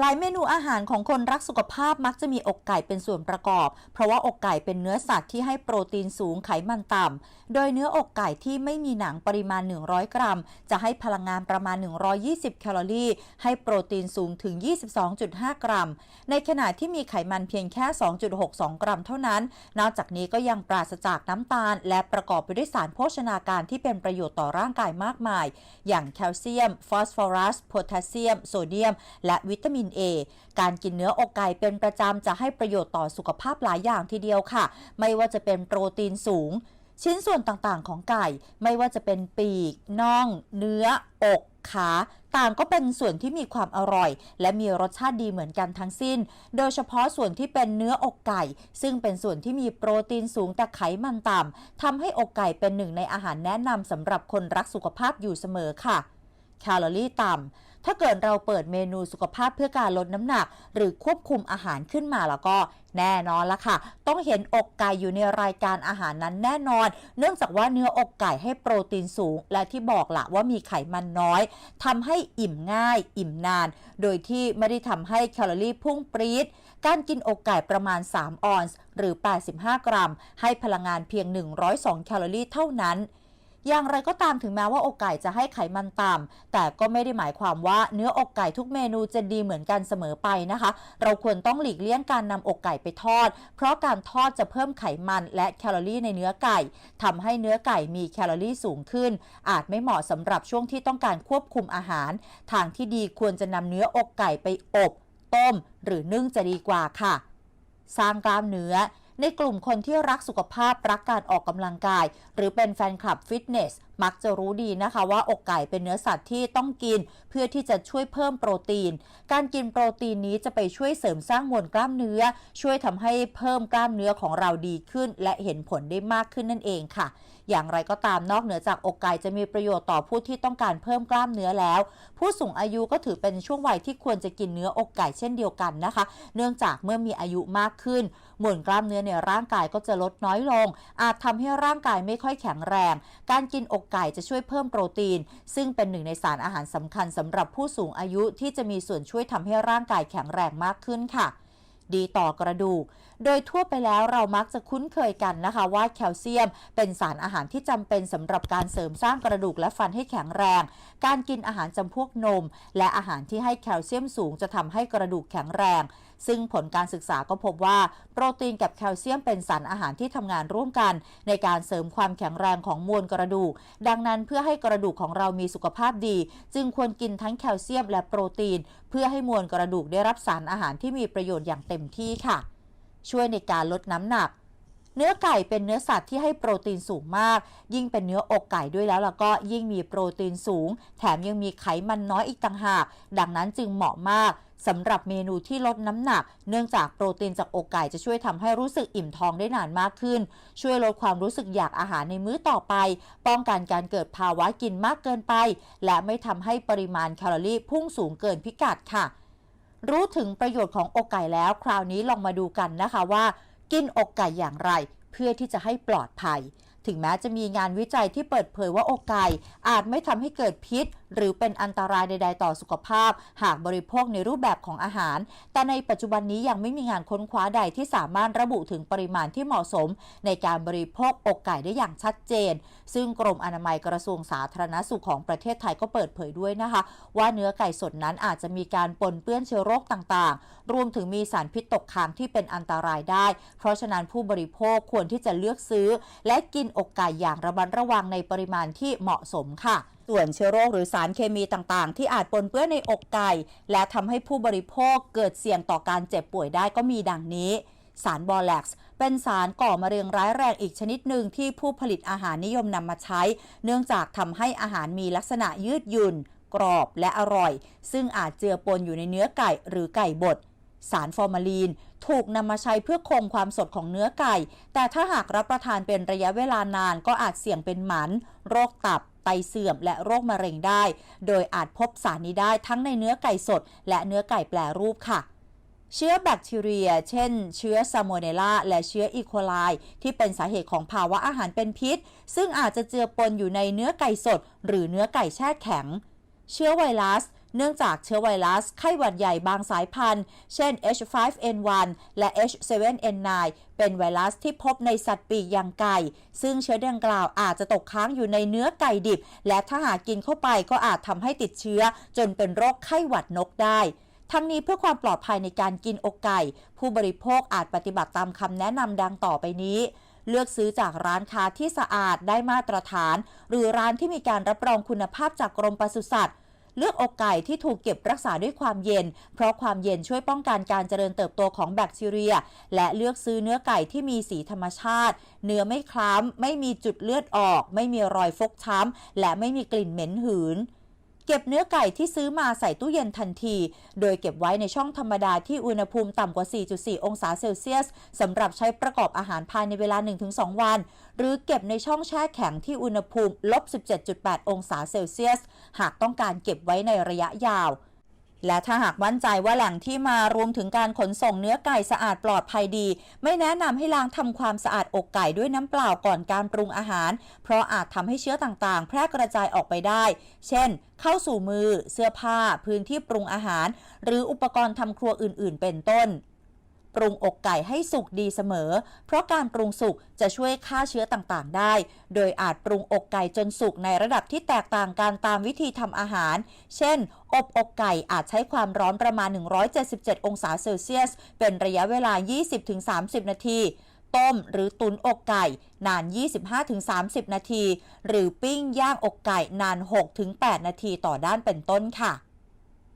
หลายเมนูอาหารของคนรักสุขภาพมักจะมีอกไก่เป็นส่วนประกอบ เพราะว่าอกไก่เป็นเนื้อสัตว์ที่ให้โปรตีนสูงไขมันต่ำ โดยเนื้ออกไก่ที่ไม่มีหนังปริมาณ 100 กรัม จะให้พลังงานประมาณ 120 แคลอรี่ ให้โปรตีนสูงถึง 22.5 กรัม ในขณะที่มีไขมันเพียงแค่ 2.62 กรัมเท่านั้น นอกจากนี้ก็ยังปราศจากน้ำตาล และประกอบไปด้วยสารโภชนาการที่เป็นประโยชน์ต่อร่างกายมากมาย อย่างแคลเซียม ฟอสฟอรัส โพแทสเซียม โซเดียม และวิตามิน A การกินเนื้ออกไก่เป็นประจำจะให้ประโยชน์ต่อสุขภาพหลายอย่างทีเดียวค่ะ ไม่ว่าจะเป็นโปรตีนสูง ชิ้นส่วนต่างๆของไก่ ไม่ว่าจะเป็นปีกน่อง เนื้อ อกขาต่างก็เป็นส่วนที่มีความอร่อย และมีรสชาติดีเหมือนกันทั้งสิ้น โดยเฉพาะส่วนที่เป็นเนื้ออกไก่ ซึ่งเป็นส่วนที่มีโปรตีนสูงแต่ไขมันต่ำทำให้อกไก่เป็นหนึ่งในอาหารแนะนำสำหรับคนรักสุขภาพอยู่เสมอค่ะ แคลอรี่ต่ำ ถ้าเกิดเราเปิดเมนูสุขภาพเพื่อการลดน้ำหนัก หรือควบคุมอาหารขึ้นมาแล้วก็แน่นอนละค่ะ ต้องเห็นอกไก่อยู่ในรายการอาหารนั้นแน่นอน เนื่องจากว่าเนื้ออกไก่ให้โปรตีนสูง และที่บอกละว่ามีไขมันน้อยทำให้อิ่มง่าย อิ่มนาน โดยที่ไม่ได้ทำให้แคลอรี่พุ่งปรี๊ดการกินอกไก่ประมาณ 3 ออนซ์หรือ 85 กรัม ให้พลังงานเพียง 102 แคลอรี่เท่านั้น อย่างไรก็ตามถึงแม้ว่าอกไก่จะให้ไขมันต่ำแต่ก็ไม่ได้หมายความว่าเนื้ออกไก่ทุกเมนูจะดีเหมือนกันเสมอไปนะคะ เราควรต้องหลีกเลี่ยงการนำอกไก่ไปทอด เพราะการทอดจะเพิ่มไขมันและแคลอรี่ในเนื้อไก่ทำให้เนื้อไก่มีแคลอรี่สูงขึ้น อาจไม่เหมาะสำหรับช่วงที่ต้องการควบคุมอาหาร ทางที่ดีควรจะนำเนื้ออกไก่ไปอบ ต้ม หรือนึ่งจะดีกว่าค่ะ สร้างกล้ามเนื้อ ในกลุ่มคนที่รักสุขภาพรักการออกกำลังกาย หรือเป็นแฟนคลับฟิตเนสมักจะรู้ดีนะคะว่าอกไก่เป็นเนื้อสัตว์ที่ต้องกิน เพื่อที่จะช่วยเพิ่มโปรตีน การกินโปรตีนนี้จะไปช่วยเสริมสร้างมวลกล้ามเนื้อ ช่วยทำให้เพิ่มกล้ามเนื้อของเราดีขึ้น และเห็นผลได้มากขึ้นนั่นเองค่ะ อย่างไรก็ตามนอกเหนือจากอกไก่จะมีประโยชน์ต่อผู้ที่ต้องการเพิ่มกล้ามเนื้อแล้ว ผู้สูงอายุก็ถือเป็นช่วงวัยที่ควรจะกินเนื้ออกไก่เช่นเดียวกันนะคะ เนื่องจากเมื่อมีอายุมากขึ้นมวลกล้ามเนื้อในร่างกายก็จะลดน้อยลง อาจทำให้ร่างกายไม่ค่อยแข็งแรง การกินอกไก่จะช่วยเพิ่มโปรตีน ซึ่งเป็นหนึ่งในสารอาหารสำคัญสำหรับผู้สูงอายุที่จะมีส่วนช่วยทำให้ร่างกายแข็งแรงมากขึ้นค่ะ ดีต่อกระดูกโดยทั่วไปแล้วเรามักจะคุ้นเคยกันนะคะ ว่าแคลเซียมเป็นสารอาหารที่จำเป็นสำหรับการเสริมสร้างกระดูกและฟันให้แข็งแรง การกินอาหารจำพวกนม และอาหารที่ให้แคลเซียมสูงจะทำให้กระดูกแข็งแรง ซึ่งผลการศึกษาก็พบว่า โปรตีนกับแคลเซียมเป็นสารอาหารที่ทำงานร่วมกัน ในการเสริมความแข็งแรงของมวลกระดูก ดังนั้นเพื่อให้กระดูกของเรามีสุขภาพดี จึงควรกินทั้งแคลเซียมและโปรตีน เพื่อให้มวลกระดูกได้รับสารอาหารที่มีประโยชน์อย่างเต็มที่ค่ะ ช่วยในการลดน้ำหนัก เนื้อไก่เป็นเนื้อสัตว์ที่ให้โปรตีนสูงมาก ยิ่งเป็นเนื้ออกไก่ด้วยแล้วแล้วก็ยิ่งมีโปรตีนสูง แถมยังมีไขมันน้อยอีกต่างหาก ดังนั้นจึงเหมาะมากสำหรับเมนูที่ลดน้ำหนัก เนื่องจากโปรตีนจากอกไก่จะช่วยทำให้รู้สึกอิ่มท้องได้นานมากขึ้น ช่วยลดความรู้สึกอยากอาหารในมื้อต่อไป ป้องกันการเกิดภาวะกินมากเกินไป และไม่ทำให้ปริมาณแคลอรี่พุ่งสูงเกินพิกัดค่ะ รู้ถึงประโยชน์ของอกไก่แล้ว คราวนี้ลองมาดูกันนะคะว่า กินอกไก่อย่างไร เพื่อที่จะให้ปลอดภัย ถึงแม้จะมีงานวิจัยที่เปิดเผยว่าอกไก่อาจไม่ทำให้เกิดพิษ หรือเป็นอันตรายใด ๆ ต่อสุขภาพ หากบริโภคในรูปแบบของอาหาร แต่ในปัจจุบันนี้ยังไม่มีงานค้นคว้าใดที่สามารถระบุถึงปริมาณที่เหมาะสม ในการบริโภคอกไก่ได้อย่างชัดเจน ซึ่งกรมอนามัยกระทรวงสาธารณสุขของประเทศไทยก็เปิดเผยด้วยนะคะ ว่าเนื้อไก่สดนั้นอาจจะมีการปนเปื้อนเชื้อโรคต่างๆ รวมถึงมีสารพิษตกค้างที่เป็นอันตรายได้ เพราะฉะนั้นผู้บริโภคควรที่จะเลือกซื้อ และกินอกไก่อย่างระมัดระวังในปริมาณที่เหมาะสมค่ะส่วนเชื้อโรคหรือสารเคมีต่างๆ ที่อาจปนเปื้อนในอกไก่ และทำให้ผู้บริโภคเกิดเสี่ยงต่อการเจ็บป่วยได้ก็มีดังนี้ สารบอแล็กซ์เป็นสารก่อมะเร็งร้ายแรงอีกชนิดหนึ่งที่ผู้ผลิตอาหารนิยมนำมาใช้ เนื่องจากทำให้อาหารมีลักษณะยืดหยุ่น กรอบและอร่อย ซึ่งอาจเจือปนอยู่ในเนื้อไก่หรือไก่บด สารฟอร์มาลีน ถูกนำมาใช้เพื่อคงความสดของเนื้อไก่ แต่ถ้าหากรับประทานเป็นระยะเวลานานก็อาจเสี่ยงเป็นหมัน โรคตับไตเสื่อมและโรคมะเร็งได้ โดยอาจพบสารนี้ได้ทั้งในเนื้อไก่สด และเนื้อไก่แปรรูปค่ะเชื้อแบคทีเรีย เช่น เชื้อซามเนล่าและเชื้ออีโคไลที่เป็นสาเหตุของภาวะอาหารเป็นพิษ ซึ่งอาจจะเจือปนอยู่ในเนื้อไก่สด หรือเนื้อไก่แช่แข็ง เชื้อไวรัส เนื่องจากเชื้อไวรัสไข้หวัดใหญ่บางสายพันธุ์ เช่น H5N1 และ H7N9 เป็นไวรัสที่พบในสัตว์ปีกอย่างไก่ ซึ่งเชื้อดังกล่าวอาจจะตกค้างอยู่ในเนื้อไก่ดิบ และถ้าหากกินเข้าไปก็อาจทำให้ติดเชื้อ จนเป็นโรคไข้หวัดนกได้ทั้งนี้เพื่อความปลอดภัยในการกินอกไก่ ผู้บริโภคอาจปฏิบัติตามคำแนะนำดังต่อไปนี้ เลือกซื้อจากร้านค้าที่สะอาดได้มาตรฐาน หรือร้านที่มีการรับรองคุณภาพจากกรมปศุสัตว์ เลือกอกไก่ที่ถูกเก็บรักษาด้วยความเย็น เพราะความเย็นช่วยป้องกันการเจริญเติบโตของแบคทีเรีย และเลือกซื้อเนื้อไก่ที่มีสีธรรมชาติ เนื้อไม่คล้ำไม่มีจุดเลือดออก ไม่มีรอยฟกช้ำและไม่มีกลิ่นเหม็นหืน เก็บเนื้อไก่ที่ซื้อมาใส่ตู้เย็นทันที โดยเก็บไว้ในช่องธรรมดาที่อุณหภูมิต่ำกว่า 4.4 องศาเซลเซียสสำหรับใช้ประกอบอาหารภายในเวลา 1-2 วัน หรือเก็บในช่องแช่แข็งที่อุณหภูมิลบ 17.8 องศาเซลเซียส หากต้องการเก็บไว้ในระยะยาว และถ้าหากมั่นใจว่าแหล่งที่มารวมถึงการขนส่งเนื้อไก่สะอาดปลอดภัยดี ไม่แนะนำให้ล้างทำความสะอาดอกไก่ด้วยน้ำเปล่าก่อนการปรุงอาหาร เพราะอาจทำให้เชื้อต่างๆ แพร่กระจายออกไปได้ เช่น เข้าสู่มือ เสื้อผ้า พื้นที่ปรุงอาหาร หรืออุปกรณ์ทำครัวอื่น ๆ เป็นต้น ปรุงอกไก่ให้สุกดีเสมอ เพราะการปรุงสุกจะช่วยฆ่าเชื้อต่างๆ ได้ โดยอาจปรุงอกไก่จนสุกในระดับที่แตกต่างกันตามวิธีทำอาหาร เช่น อบอกไก่อาจใช้ความร้อนประมาณ 177 องศาเซลเซียส เป็นระยะเวลา 20-30 นาทีต้มหรือตุนอกไก่นาน 25-30 นาที หรือปิ้งย่างอกไก่นาน 6-8 นาทีต่อด้านเป็นต้นค่ะ